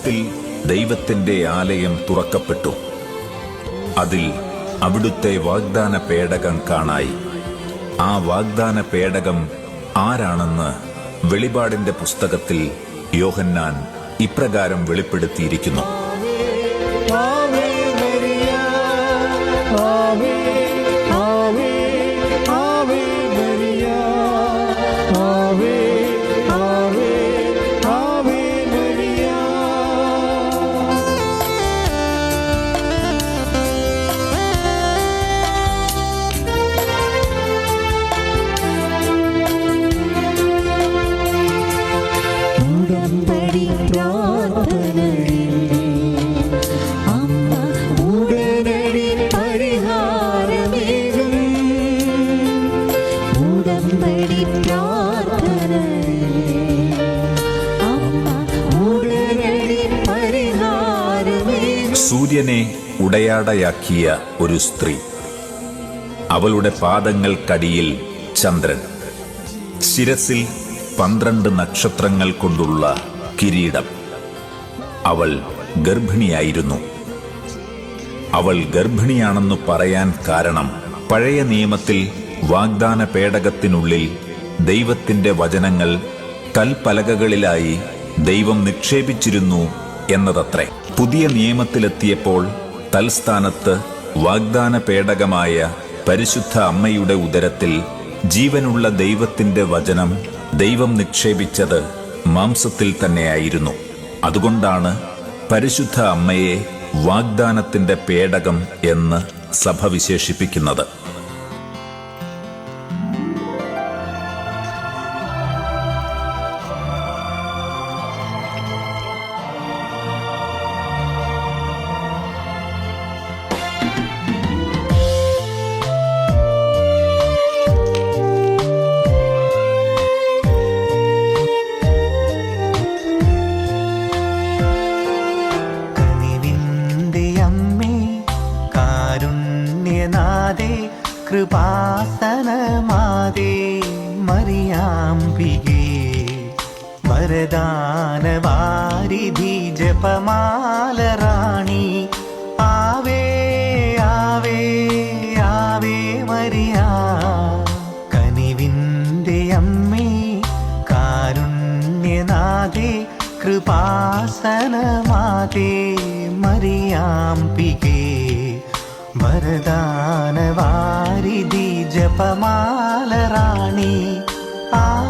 സ്വർഗത്തിൽ ദൈവത്തിന്റെ ആലയം തുറക്കപ്പെട്ടു. അതിൽ അവിടുത്തെ വാഗ്ദാന പേടകം കാണായി. ആ വാഗ്ദാന പേടകം ആരാണെന്ന് വെളിപാടിന്റെ പുസ്തകത്തിൽ യോഹന്നാൻ ഇപ്രകാരം വെളിപ്പെടുത്തിയിരിക്കുന്നു. സൂര്യനെ ഉടയാടയാക്കിയ ഒരു സ്ത്രീ. അവളുടെ പാദങ്ങൾക്കടിയിൽ ചന്ദ്രൻ. ശിരസിൽ പന്ത്രണ്ട് നക്ഷത്രങ്ങൾ കൊണ്ടുള്ള കിരീടം. അവൾ ഗർഭിണിയായിരുന്നു. അവൾ ഗർഭിണിയാണെന്ന് പറയാൻ കാരണം പഴയ നിയമത്തിൽ വാഗ്ദാന പേടകത്തിനുള്ളിൽ ദൈവത്തിന്റെ വചനങ്ങൾ കൽപ്പലകകളിലായി ദൈവം നിക്ഷേപിച്ചിരുന്നു എന്നതത്രേ. പുതിയ നിയമത്തിലെത്തിയപ്പോൾ തൽസ്ഥാനത്ത് വാഗ്ദാന പേടകമായ പരിശുദ്ധ അമ്മയുടെ ഉദരത്തിൽ ജീവനുള്ള ദൈവത്തിന്റെ വചനം ദൈവം നിക്ഷേപിച്ചത് മാംസത്തിൽ തന്നെയായിരുന്നു. അതുകൊണ്ടാണ് പരിശുദ്ധ അമ്മയെ വാഗ്ദാനത്തിന്റെ പേടകം എന്ന് സഭ വിശേഷിപ്പിക്കുന്നത്. കാരുണ്യനാഥേ കൃപാസനമാതേ മറിയാംബികേ വരദാനവാരിധി ജപമാലറാണി ആവേ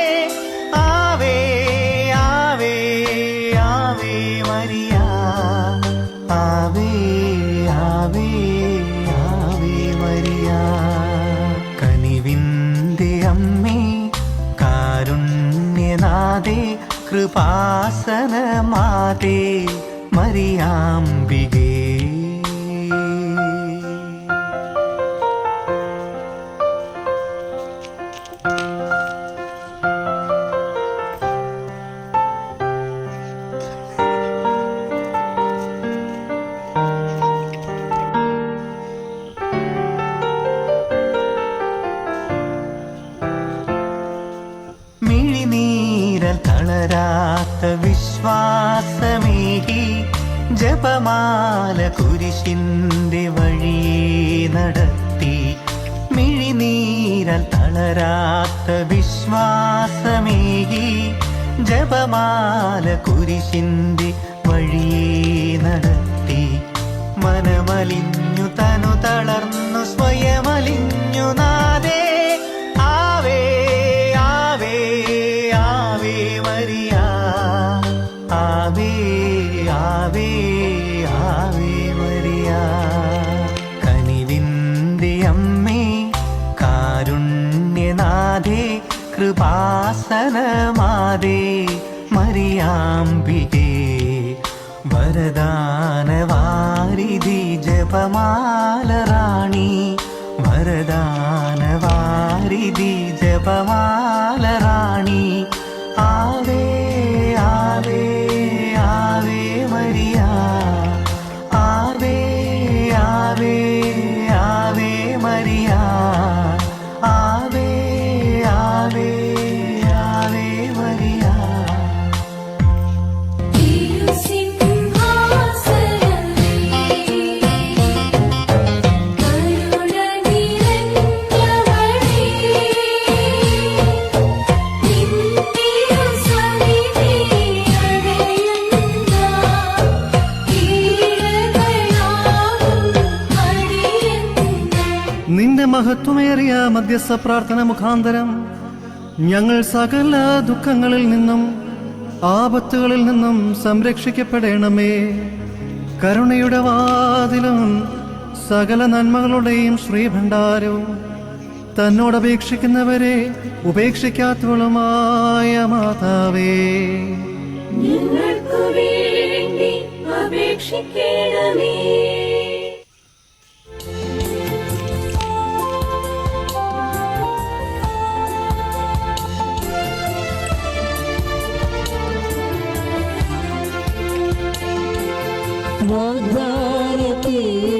കൃപാസനമാതേ മരിയാംബികേ കുരിശിന്റെ വഴിയെ നടത്തി മിഴിനീരൽ തളരാത്ത വിശ്വാസമേകി ജപമാല കുരിശിന്റെ വഴിയെ നടത്തി മനമലിഞ്ഞു തനു തളർന്നു കൃപാസനമാതേ മരിയാംബികേ വരദാനവാരിധി ജപമാല റാണി വരദാനവാരിധി മഹത്വമേറിയ മധ്യസ്ഥ പ്രാർത്ഥന മുഖാന്തരം ഞങ്ങൾ സകല ദുഃഖങ്ങളിൽ നിന്നും ആപത്തുകളിൽ നിന്നും സംരക്ഷിക്കപ്പെടണമേ. കരുണയുടെ വാതിലും സകല നന്മകളുടെയും ശ്രീഭണ്ഡാരവും തന്നോട് അപേക്ഷിക്കുന്നവരെ ഉപേക്ഷിക്കാത്തവളുമായ മാതാവേ. ഞങ്ങൾക്ക് വേണ്ടി അപേക്ഷിക്കണമേ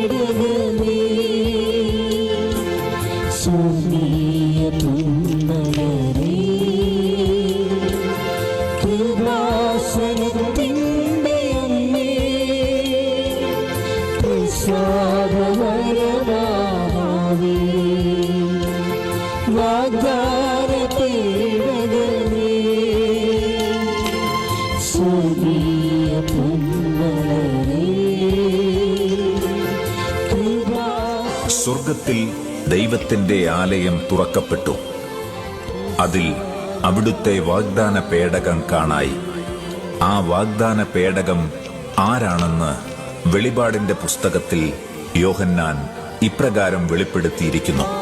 ദൈവത്തിന്റെ ആലയം തുറക്കപ്പെട്ടു. അതിൽ അവിടുത്തെ വാഗ്ദാന പേടകം കാണായി. ആ വാഗ്ദാന പേടകം ആരാണെന്ന് വെളിപാടിന്റെ പുസ്തകത്തിൽ യോഹന്നാൻ ഇപ്രകാരം വെളിപ്പെടുത്തിയിരിക്കുന്നു.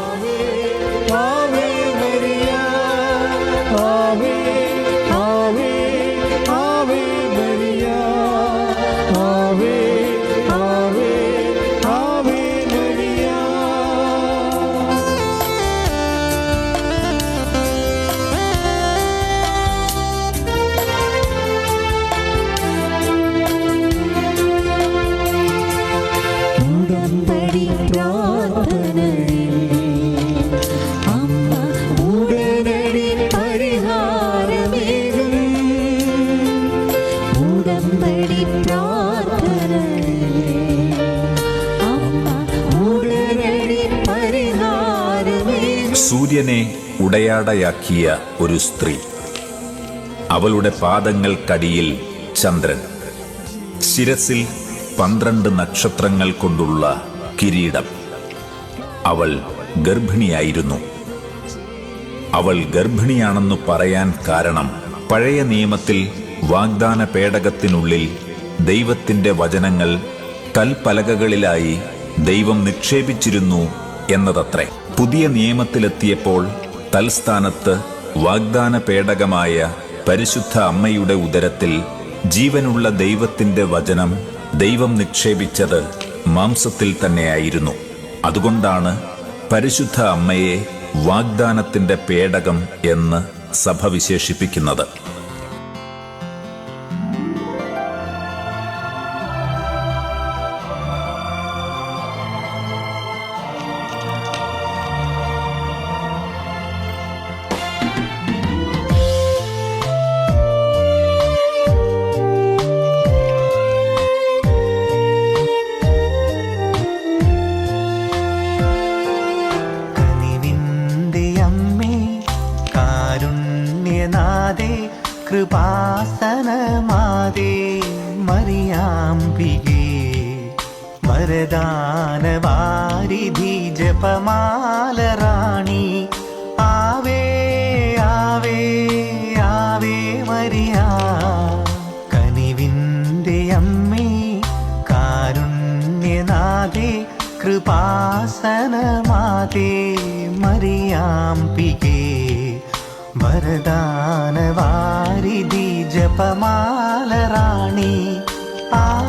ഉടയാടയാക്കിയ ഒരു സ്ത്രീ. അവളുടെ പാദങ്ങൾക്കടിയിൽ ചന്ദ്രൻ. ശിരസിൽ പന്ത്രണ്ട് നക്ഷത്രങ്ങൾ കൊണ്ടുള്ള കിരീടം. അവൾ ഗർഭിണിയായിരുന്നു. അവൾ ഗർഭിണിയാണെന്ന് പറയാൻ കാരണം പഴയ നിയമത്തിൽ വാഗ്ദാന പേടകത്തിനുള്ളിൽ ദൈവത്തിന്റെ വചനങ്ങൾ കൽപ്പലകകളിലായി ദൈവം നിക്ഷേപിച്ചിരുന്നു എന്നതത്രേ. പുതിയ നിയമത്തിലെത്തിയപ്പോൾ തൽസ്ഥാനത്ത് വാഗ്ദാന പേടകമായ പരിശുദ്ധ അമ്മയുടെ ഉദരത്തിൽ ജീവനുള്ള ദൈവത്തിന്റെ വചനം ദൈവം നിക്ഷേപിച്ചത് മാംസത്തിൽ തന്നെയായിരുന്നു. അതുകൊണ്ടാണ് പരിശുദ്ധ അമ്മയെ വാഗ്ദാനത്തിന്റെ പേടകം എന്ന് സഭ വിശേഷിപ്പിക്കുന്നത്. കൃപാസനമാതേ മറിയാംബികേ വരദാനവാരിധി ജപമാലറാണി ആവേ ആവേ ആവേ മറിയ കനിവിന്റെ അമ്മേ കാരുണ്യനാഥേ കൃപാസനമാതേ മറിയാംബികേ വരദാനവാരിധി ജപമാലറാണി ആവേ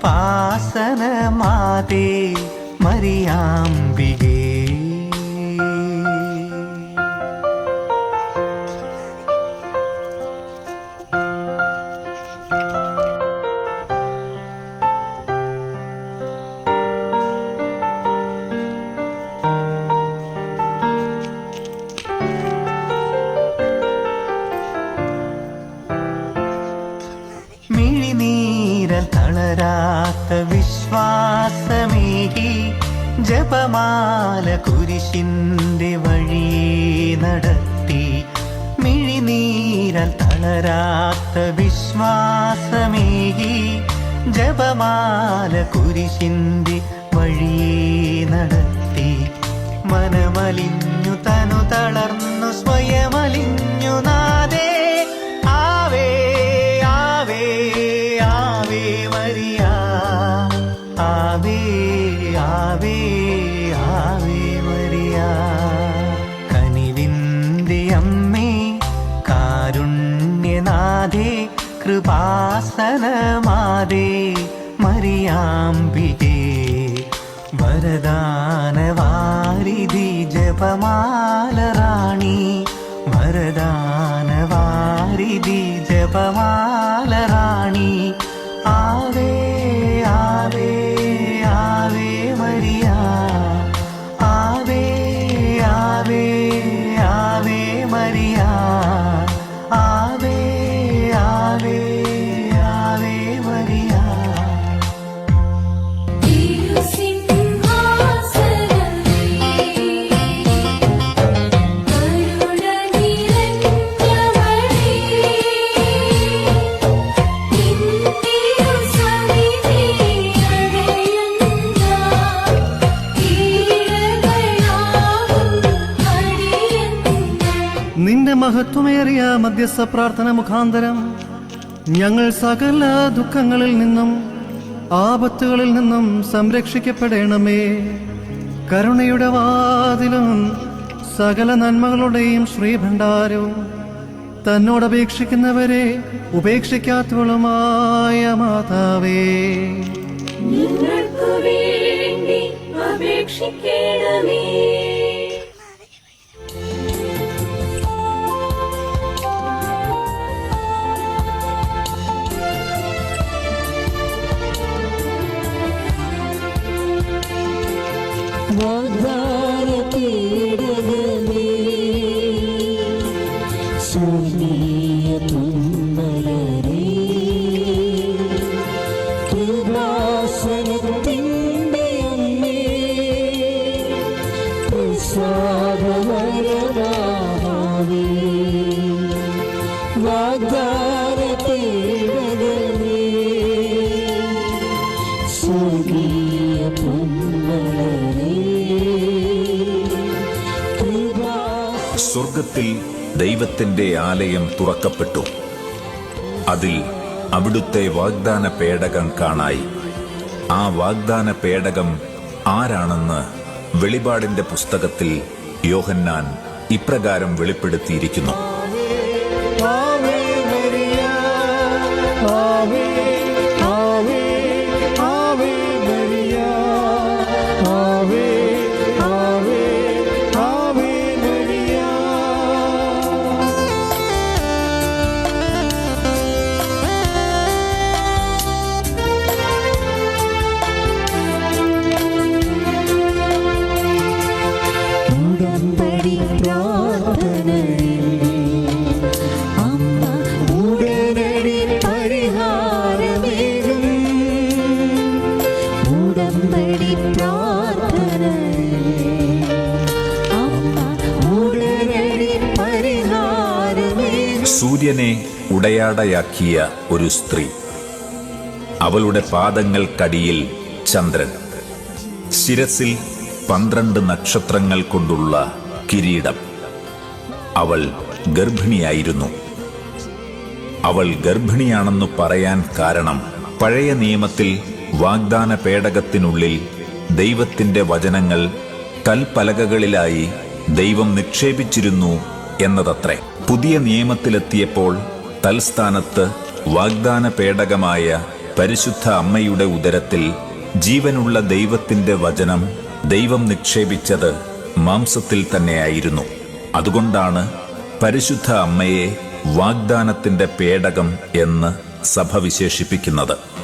കൃപാസനമാതേ മരിയാംബികേ ജപമാല കുരിശിന്റെ വഴിയേ നടത്തി. മനമലിഞ്ഞു തനു തളർന്നു സ്വയമലിഞ്ഞു നാദേ. ആവേ ആവേ ആവേ മരിയ. ആവേ ആവേ ആവേ മരിയ. കനിവിന്റെ അമ്മേ കാരുണ്യനാഥേ കൃപാസനമാതേ മരിയാംബികേ വരദാനവാരിധി ജപമാലറാണി. വരദാനവാരിധി ജപമാലറാണി. ആവേ മഹത്വമേറിയ മധ്യസ്ഥ പ്രാർത്ഥന മുഖാന്തരം ഞങ്ങൾ സകല ദുഃഖങ്ങളിൽ നിന്നും ആപത്തുകളിൽ നിന്നും സംരക്ഷിക്കപ്പെടണമേ. കരുണയുടെ വാതിലും സകല നന്മകളുടെയും ശ്രീഭണ്ഡാരവും തന്നോട് അപേക്ഷിക്കുന്നവരെ ഉപേക്ഷിക്കാത്തവളുമായ മാതാവേ. അപേക്ഷിക്കണമേ. സ്വർഗത്തിൽ ദൈവത്തിന്റെ ആലയം തുറക്കപ്പെട്ടു. അതിൽ അവിടുത്തെ വാഗ്ദാന പേടകം കാണായി. ആ വാഗ്ദാന പേടകം ആരാണെന്ന് വെളിപാടിന്റെ പുസ്തകത്തിൽ യോഹന്നാൻ ഇപ്രകാരം വെളിപ്പെടുത്തിയിരിക്കുന്നു. ഉടമ്പടി പ്രാർത്ഥന സൂര്യനെ ഉടയാടയാക്കിയ ഒരു സ്ത്രീ. അവളുടെ പാദങ്ങൾക്കടിയിൽ ചന്ദ്രൻ. ശിരസിൽ പന്ത്രണ്ട് നക്ഷത്രങ്ങൾ കൊണ്ടുള്ള കിരീടം. അവൾ ഗർഭിണിയായിരുന്നു. അവൾ ഗർഭിണിയാണെന്ന് പറയാൻ കാരണം പഴയ നിയമത്തിൽ വാഗ്ദാന പേടകത്തിനുള്ളിൽ ദൈവത്തിന്റെ വചനങ്ങൾ കൽപ്പലകകളിലായി ദൈവം നിക്ഷേപിച്ചിരുന്നു എന്നതത്രേ. പുതിയ നിയമത്തിലെത്തിയപ്പോൾ തൽസ്ഥാനത്ത് വാഗ്ദാന പേടകമായ പരിശുദ്ധ അമ്മയുടെ ഉദരത്തിൽ ജീവനുള്ള ദൈവത്തിന്റെ വചനം ദൈവം നിക്ഷേപിച്ചത് മാംസത്തിൽ തന്നെയായിരുന്നു. അതുകൊണ്ടാണ് പരിശുദ്ധ അമ്മയെ വാഗ്ദാനത്തിന്റെ പേടകം എന്ന് സഭ വിശേഷിപ്പിക്കുന്നത്.